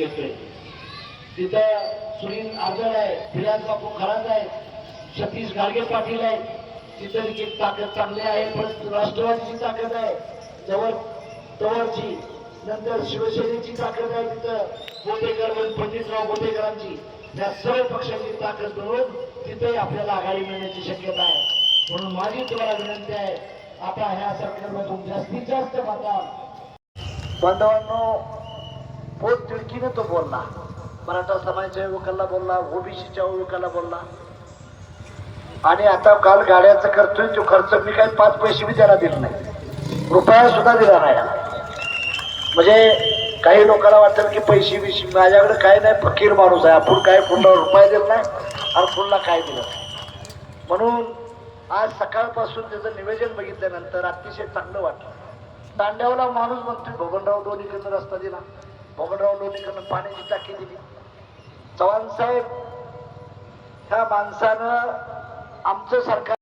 घेतोय तिथं सुनील आझाद आहे फिराज बापू खराज आहे सतीश गाडगे पाटील आहे तिथं देखील ताकद चांगली आहे पण राष्ट्रवादीची ताकद आहे. जवळ तवरची नंतर शिवसेनेची ताकद आहे तिथं. बोटेकर व पंडितराव बोटेकरांची. या सर्व पक्षांची ताकद मिळून तिथेही आपल्याला आघाडी मिळण्याची शक्यता आहे. म्हणून माझी तुम्हाला विनंती आहे आता ह्या सरकारमधून जास्तीत जास्त मतदान. बांधवांनो पोट तो बोलला. मराठा समाजाच्या युवकांना बोलला ओबीसीच्या युवकांना बोलला. आणि आता काल गाड्याचा करतोय तो खर्च मी काही पाच पैसे बी त्याला दिला नाही. रुपया सुद्धा दिला नाही म्हणजे काही लोकांना वाटेल की पैसे बिशी माझ्याकडे काय नाही फकीर माणूस आहे. आपण काय पुन्हा रुपया दिला नाही आणि पुन्हा काय दिलं नाही. म्हणून आज सकाळपासून त्याचं निवेदन बघितल्यानंतर अतिशय चांगलं वाटलं. तांड्यावला माणूस म्हणतोय भगनराव लोणीकडनं रस्ता दिला. भगनराव लोणीकडनं पाण्याची टाकी दिली. चव्हाण साहेब ह्या माणसानं आमचं सरकार